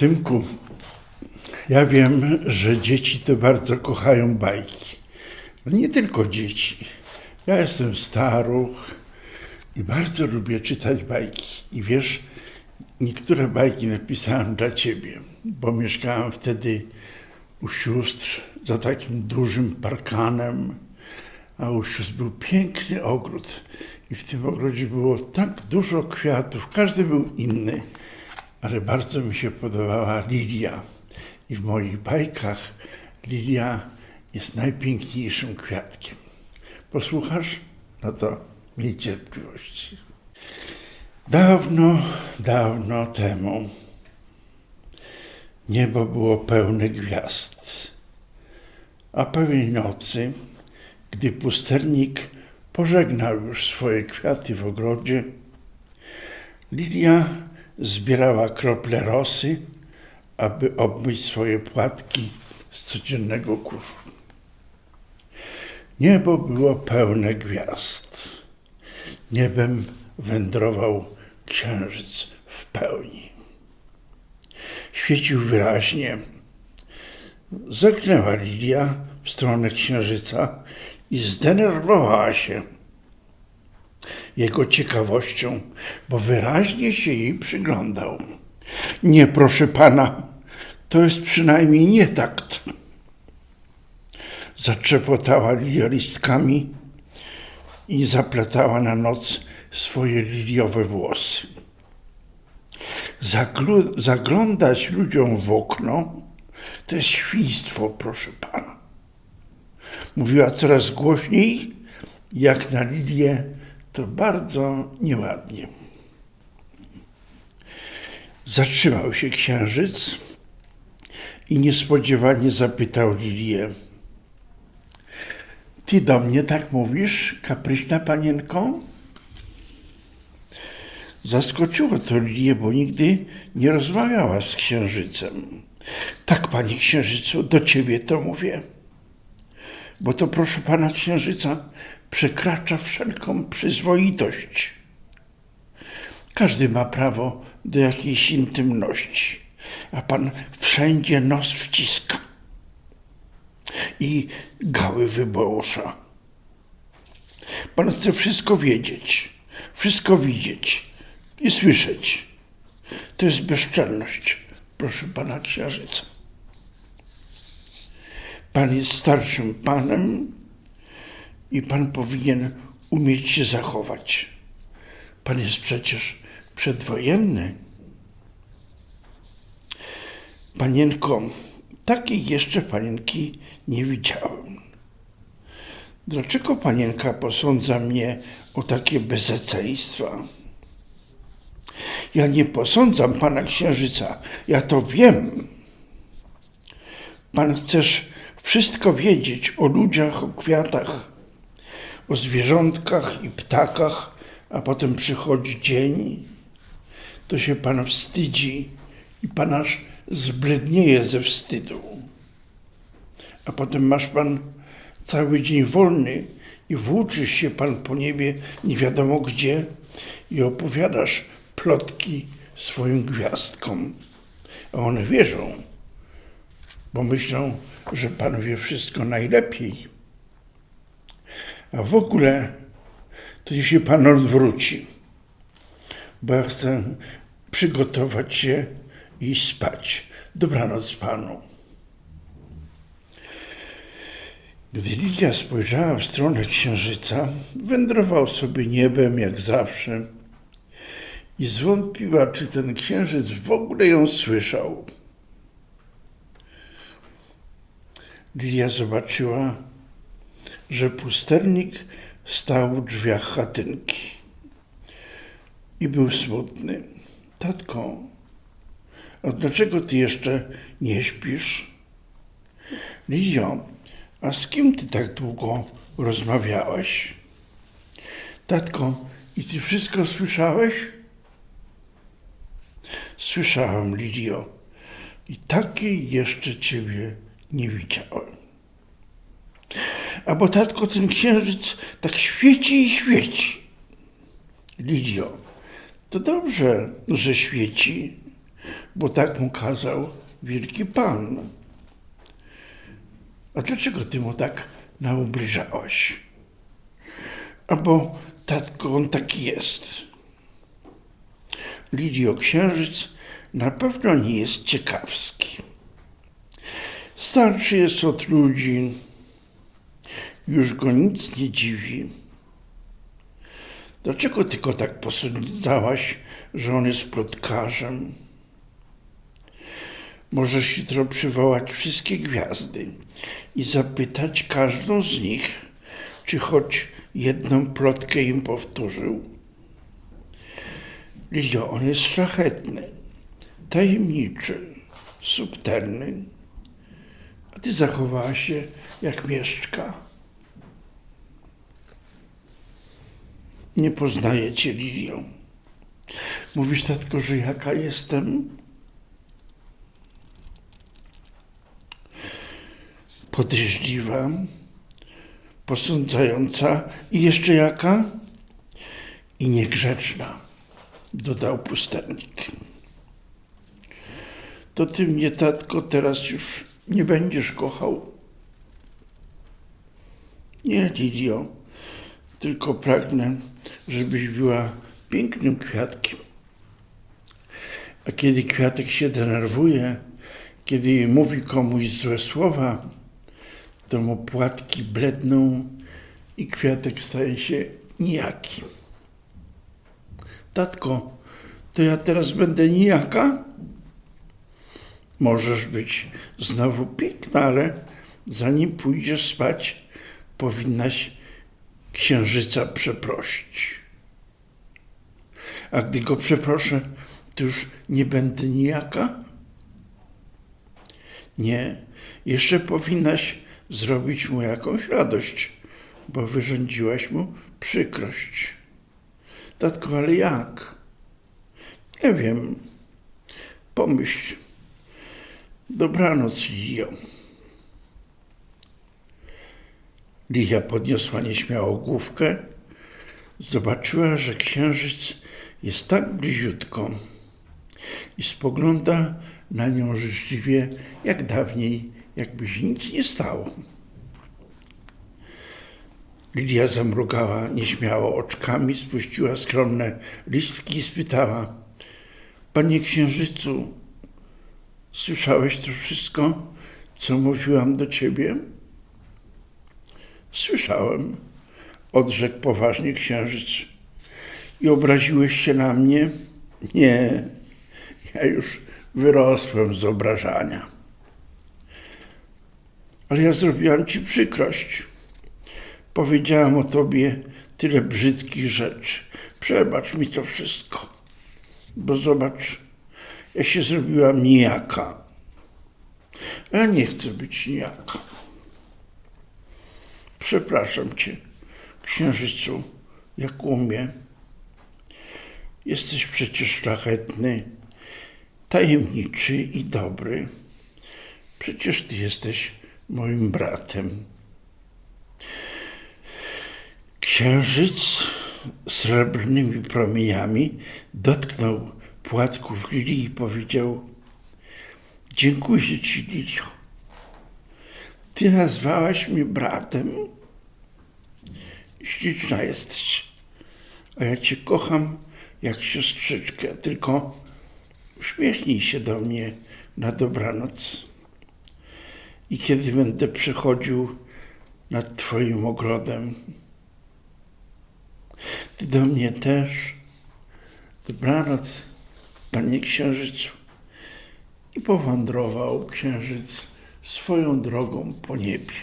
Tymku, ja wiem, że dzieci to bardzo kochają bajki. Nie tylko dzieci. Ja jestem staruch i bardzo lubię czytać bajki. I wiesz, niektóre bajki napisałem dla ciebie, bo mieszkałem wtedy u sióstr za takim dużym parkanem, a u sióstr był piękny ogród. I w tym ogrodzie było tak dużo kwiatów, każdy był inny, ale bardzo mi się podobała lilia. I w moich bajkach lilia jest najpiękniejszym kwiatkiem. Posłuchasz? No to miej cierpliwość. Dawno, dawno temu niebo było pełne gwiazd, a pewnej nocy, gdy pustelnik pożegnał już swoje kwiaty w ogrodzie, Lilia zbierała krople rosy, aby obmyć swoje płatki z codziennego kurzu. Niebo było pełne gwiazd. Niebem wędrował księżyc w pełni. Świecił wyraźnie. Zerknęła Lilia w stronę księżyca i zdenerwowała się jego ciekawością, bo wyraźnie się jej przyglądał. Nie, proszę pana, to jest przynajmniej nie takt. Zatrzepotała Lilia listkami i zapletała na noc swoje liliowe włosy. Zaglu- zaglądać ludziom w okno to jest świństwo, proszę pana. Mówiła coraz głośniej, jak na Lilię to bardzo nieładnie. Zatrzymał się księżyc i niespodziewanie zapytał Lilię. Ty do mnie tak mówisz, kapryśna panienko? Zaskoczyło to Lilię, bo nigdy nie rozmawiała z księżycem. Tak, panie księżycu, do ciebie to mówię. Bo to, proszę pana księżyca, przekracza wszelką przyzwoitość. Każdy ma prawo do jakiejś intymności, a pan wszędzie nos wciska i gały wybołosza. Pan chce wszystko wiedzieć, wszystko widzieć i słyszeć. To jest bezczelność, proszę pana księżyca. Pan jest starszym panem i pan powinien umieć się zachować. Pan jest przecież przedwojenny. Panienko, takiej jeszcze panienki nie widziałem. Dlaczego panienka posądza mnie o takie bezeceństwa? Ja nie posądzam pana księżyca, ja to wiem. Pan chcesz wszystko wiedzieć o ludziach, o kwiatach, o zwierzątkach i ptakach, a potem przychodzi dzień, to się pan wstydzi i pan aż zblednieje ze wstydu. A potem masz pan cały dzień wolny i włóczysz się pan po niebie nie wiadomo gdzie i opowiadasz plotki swoim gwiazdkom. A one wierzą, bo myślą, że pan wie wszystko najlepiej. A w ogóle to się pan odwróci, bo ja chcę przygotować się i spać. Dobranoc panu. Gdy Lidia spojrzała w stronę księżyca, wędrował sobie niebem jak zawsze i zwątpiła, czy ten księżyc w ogóle ją słyszał. Lidia zobaczyła, że pustelnik stał w drzwiach chatynki i był smutny. Tatko, a dlaczego ty jeszcze nie śpisz? Lidio, a z kim ty tak długo rozmawiałaś? Tatko, i ty wszystko słyszałeś? Słyszałem, Lidio, i takiej jeszcze ciebie nie widziałem. A bo tatko, ten księżyc tak świeci i świeci. Lidio, to dobrze, że świeci, bo tak mu kazał wielki pan. A dlaczego ty mu tak naubliżałaś? A bo tatko on taki jest. Lidio Księżyc na pewno nie jest ciekawski. Starszy jest od ludzi, już go nic nie dziwi. Dlaczego tylko tak posądzałaś, że on jest plotkarzem? Możesz jutro przywołać wszystkie gwiazdy i zapytać każdą z nich, czy choć jedną plotkę im powtórzył. Lidio, on jest szlachetny, tajemniczy, subtelny, a ty zachowałaś się jak mieszczka. Nie poznaję cię, Lilio. Mówisz tatko, że jaka jestem? Podejrzliwa, posądzająca i jeszcze jaka? I niegrzeczna, dodał pustelnik. To ty mnie, tatko, teraz już nie będziesz kochał. Nie, Lidio, tylko pragnę, żebyś była pięknym kwiatkiem. A kiedy kwiatek się denerwuje, kiedy mówi komuś złe słowa, to mu płatki bledną i kwiatek staje się nijaki. Tatko, to ja teraz będę nijaka? Możesz być znowu piękna, ale zanim pójdziesz spać, powinnaś księżyca przeprosić. A gdy go przeproszę, to już nie będę nijaka? Nie, jeszcze powinnaś zrobić mu jakąś radość, bo wyrządziłaś mu przykrość. Tatko, ale jak? Nie wiem. Pomyśl. Dobranoc, Lilio. Lilia podniosła nieśmiało główkę. Zobaczyła, że księżyc jest tak bliziutko i spogląda na nią życzliwie, jak dawniej, jakby się nic nie stało. Lidia zamrugała nieśmiało oczkami, spuściła skromne listki i spytała: Panie księżycu, słyszałeś to wszystko, co mówiłam do ciebie? Słyszałem, odrzekł poważnie księżyc. I obraziłeś się na mnie? Nie, ja już wyrosłem z obrażania. Ale ja zrobiłam ci przykrość. Powiedziałam o tobie tyle brzydkich rzeczy. Przebacz mi to wszystko. Bo zobacz, ja się zrobiłam nijaka. A ja nie chcę być nijaka. Przepraszam cię, księżycu, jak umie. Jesteś przecież szlachetny, tajemniczy i dobry. Przecież ty jesteś moim bratem. Księżyc srebrnymi promieniami dotknął płatków Lili i powiedział Dziękuję ci, Lilio. Ty nazwałaś mnie bratem. Śliczna jesteś, a ja cię kocham jak siostrzyczkę, tylko uśmiechnij się do mnie na dobranoc. I kiedy będę przechodził nad twoim ogrodem, ty do mnie też. Dobranoc, panie księżycu. I powędrował księżyc swoją drogą po niebie.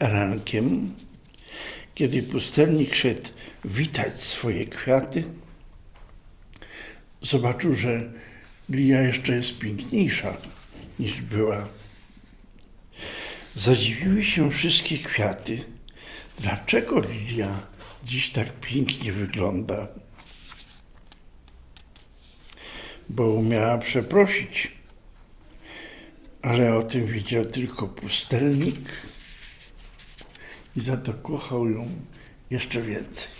Rankiem, kiedy pustelnik szedł witać swoje kwiaty, zobaczył, że Lilia jeszcze jest piękniejsza niż była. Zadziwiły się wszystkie kwiaty. Dlaczego Lilia dziś tak pięknie wygląda? Bo umiała przeprosić, ale o tym wiedział tylko pustelnik i za to kochał ją jeszcze więcej.